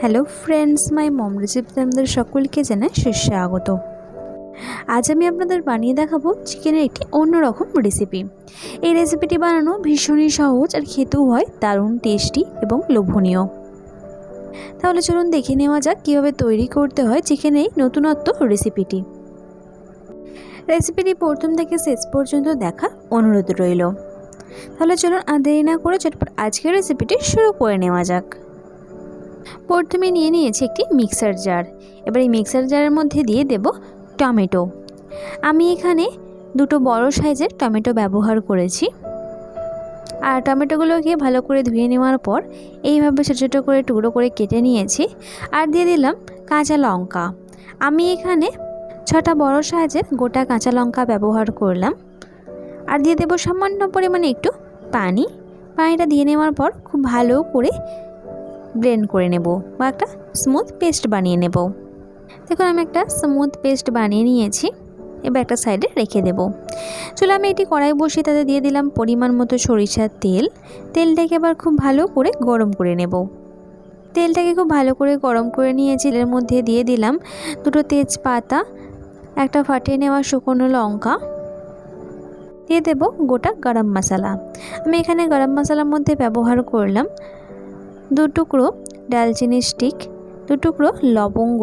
Hello friends my মম রেসিপিতে আমাদের সকলকে জানাই সুস্বাগত আজ আমি আপনাদের বানিয়ে দেখাবো চিকেনের একটি অন্যরকম রেসিপি এই রেসিপিটি বানানো ভীষণই সহজ আর খেতেও হয় দারুণ টেস্টি এবং লোভনীয়। তাহলে চলুন দেখে নেওয়া যাক কীভাবে তৈরি করতে হয় চিকেনের এই নতুনত্ব রেসিপিটি রেসিপিটি প্রথম থেকে শেষ পর্যন্ত দেখা অনুরোধ রইল। তাহলে চলুন আর দেরি না করে চটপট আজকের রেসিপিটি শুরু করে নেওয়া যাক। প্রথমে নিয়ে নিয়েছি একটি মিক্সার জার। এবার এই মিক্সার জারের মধ্যে দিয়ে দেব টমেটো। আমি এখানে দুটো বড় সাইজের টমেটো ব্যবহার করেছি। আর টমেটোগুলোকে ভালো করে ধুয়ে নেওয়ার পর এইভাবে ছোটো ছোটো করে টুকরো করে কেটে নিয়েছি। আর দিয়ে দিলাম কাঁচা লঙ্কা। আমি এখানে ছটা বড় সাইজের গোটা কাঁচা লঙ্কা ব্যবহার করলাম। আর দিয়ে দেবো সামান্য পরিমাণে একটু পানি। পানিটা দিয়ে নেওয়ার পর খুব ভালো করে ব্লেন্ড করে নেব বা একটা স্মুথ পেস্ট বানিয়ে নেব। দেখুন, আমি একটা স্মুথ পেস্ট বানিয়ে নিয়েছি। এবার একটা সাইডে রেখে দেব। চলো, আমি এটি কড়াই বসিয়ে তাতে দিয়ে দিলাম পরিমাণ মতো সরিষার তেল। তেলটাকে আবার খুব ভালো করে গরম করে নেব। তেলটাকে খুব ভালো করে গরম করে নিয়েছি এর মধ্যে দিয়ে দিলাম দুটো তেজপাতা, একটা ফাটিয়ে নেওয়া শুকনো লঙ্কা। দিয়ে দেব গোটা গরম মশলা। আমি এখানে গরম মশলার মধ্যে ব্যবহার করলাম দু টুকরো ডালচিনি স্টিক দু টুকরো লবঙ্গ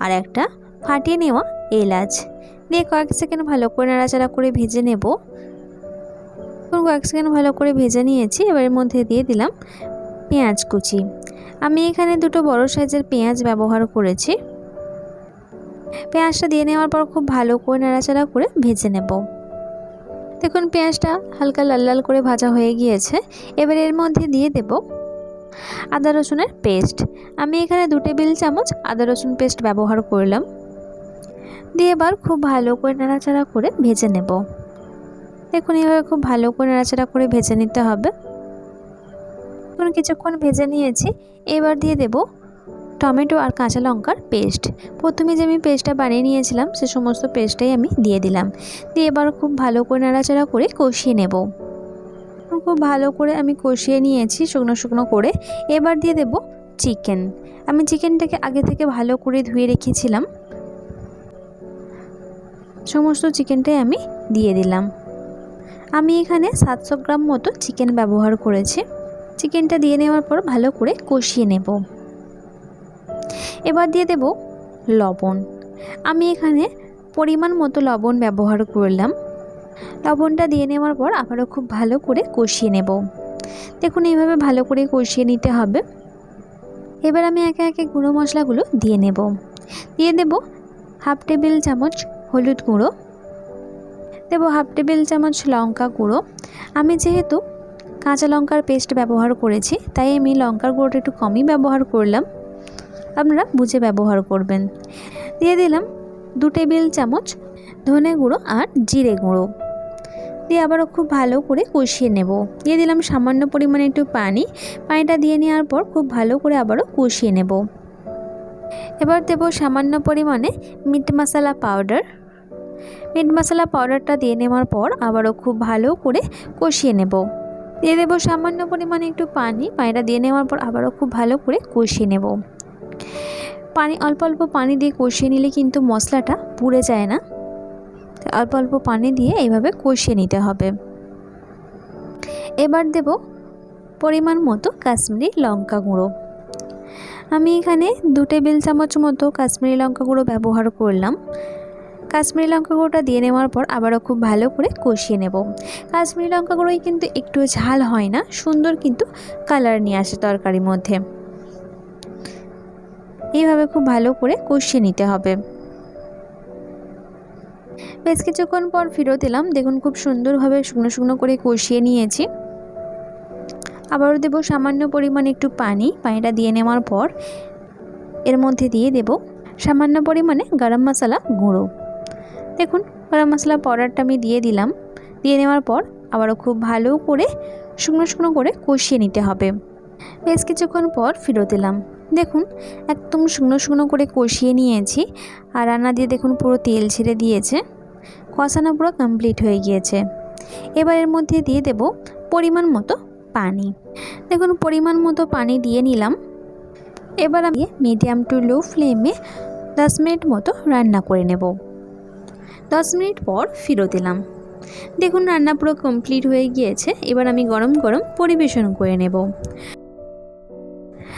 আর একটা ফাটিয়ে নেওয়া এলাচ। দিয়ে কয়েক সেকেন্ড ভালো করে নাড়াচাড়া করে ভেজে নেব। কয়েক সেকেন্ড ভালো করে ভেজে নিয়েছি, এবারের মধ্যে দিয়ে দিলাম পেঁয়াজ কুচি। আমি এখানে দুটো বড় সাইজের পেঁয়াজ ব্যবহার করেছি। পেঁয়াজটা দিয়ে নেওয়ার পর খুব ভালো করে নাড়াচাড়া করে ভেজে নেব। দেখুন, পেঁয়াজটা হালকা লাল লাল করে ভাজা হয়ে গিয়েছে। এবার এর মধ্যে দিয়ে দেব আদা রসুনের পেস্ট। আমি এখানে দু টেবিল চামচ আদা রসুন পেস্ট ব্যবহার করলাম। দিয়ে এবার খুব ভালো করে নাড়াচাড়া করে ভেজে নেব। দেখুন এইভাবে খুব ভালো করে নাড়াচাড়া করে ভেজে নিতে হবে। দেখুন কিছুক্ষণ ভেজে নিয়েছি। এবার দিয়ে দেব টমেটো আর কাঁচা লঙ্কার পেস্ট। প্রথমে যে আমি পেস্টটা বানিয়ে নিয়েছিলাম, সে সমস্ত পেস্টটাই আমি দিয়ে দিলাম। দিয়ে এবার খুব ভালো করে নাড়াচাড়া করে কষিয়ে নেব। খুব ভালো করে আমি কষিয়ে নিয়েছি শুকনো শুকনো করে। এবার দিয়ে দেব চিকেন আমি চিকেনটাকে আগে থেকে ভালো করে ধুয়ে রেখেছিলাম। সমস্ত চিকেনটাই আমি দিয়ে দিলাম। আমি এখানে সাতশো গ্রাম মতো চিকেন ব্যবহার করেছি। চিকেনটা দিয়ে নেওয়ার পর ভালো করে কষিয়ে নেব। এবার দিয়ে দেব লবণ। আমি এখানে পরিমাণ মতো লবণ ব্যবহার করলাম। লবণটা দিয়ে নেওয়ার পর আবারও খুব ভালো করে কষিয়ে নেব। দেখুন এইভাবে ভালো করে কষিয়ে নিতে হবে। এবার আমি একে একে গুঁড়ো মশলাগুলো দিয়ে নেব। দিয়ে দেব হাফ টেবিল চামচ হলুদ গুঁড়ো। দেব হাফ টেবিল চামচ লঙ্কা গুঁড়ো। আমি যেহেতু কাঁচা লঙ্কার পেস্ট ব্যবহার করেছি, তাই আমি লঙ্কার গুঁড়োটা একটু কমই ব্যবহার করলাম। আপনারা বুঝে ব্যবহার করবেন। দিয়ে দিলাম দু টেবিল চামচ ধনে গুঁড়ো আর জিরে গুঁড়ো। দিয়ে আবারও খুব ভালো করে কষিয়ে নেব। দিয়ে দিলাম সামান্য পরিমাণে একটু পানি। পানিটা দিয়ে নেওয়ার পর খুব ভালো করে আবারও কষিয়ে নেব। এবার দেব সামান্য পরিমাণে meat masala powder. Meat masala পাউডারটা দিয়ে নেওয়ার পর আবারও খুব ভালো করে কষিয়ে নেব। দিয়ে দেবো সামান্য পরিমাণে একটু পানি। পানিটা দিয়ে নেওয়ার পর আবারও খুব ভালো করে কষিয়ে নেব। পানি, অল্প অল্প পানি দিয়ে কষিয়ে নিলে কিন্তু মশলাটা পুড়ে যায় না। অল্প অল্প পানি দিয়ে এইভাবে কষিয়ে নিতে হবে। এবার দেব পরিমাণ মতো কাশ্মীরি লঙ্কা গুঁড়ো। আমি এখানে দু টেবিল চামচ মতো কাশ্মীরি লঙ্কা গুঁড়ো ব্যবহার করলাম। কাশ্মীরি লঙ্কা গুঁড়োটা দিয়ে নেওয়ার পর আবারও খুব ভালো করে কষিয়ে নেব। কাশ্মীরি লঙ্কা গুঁড়োই কিন্তু একটু ঝাল হয় না, সুন্দর কিন্তু কালার নিয়ে আসে তরকারির মধ্যে। এইভাবে খুব ভালো করে কষিয়ে নিতে হবে। বেশ কিছুক্ষণ পর ফেরত এলাম। দেখুন, খুব সুন্দরভাবে শুকনো শুকনো করে কষিয়ে নিয়েছি। আবারও দেবো সামান্য পরিমাণে একটু পানি। পানিটা দিয়ে নেওয়ার পর এর মধ্যে দিয়ে দেব সামান্য পরিমাণে গরম মশলা গুঁড়ো। দেখুন, গরম মশলা পাউডারটা আমি দিয়ে দিলাম। দিয়ে নেওয়ার পর আবারও খুব ভালো করে শুকনো শুকনো করে কষিয়ে নিতে হবে। বেশ কিছুক্ষণ পর ফেরত এলাম। দেখুন, একদম শুকনো শুকনো করে কষিয়ে নিয়েছি। আর রান্না দিয়ে দেখুন পুরো তেল ছেড়ে দিয়েছে। কষানো পুরো কমপ্লিট হয়ে গিয়েছে। এবার এর মধ্যে দিয়ে দেব পরিমাণ মতো পানি। দেখুন, পরিমাণ মতো পানি দিয়ে নিলাম। এবার আমি মিডিয়াম টু লো ফ্লেমে দশ মিনিট মতো রান্না করে নেব। দশ মিনিট পর ফিরত দিলাম দেখুন, রান্না পুরো কমপ্লিট হয়ে গিয়েছে। এবার আমি গরম গরম পরিবেশন করে নেব।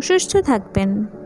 সুস্থ থাকবেন।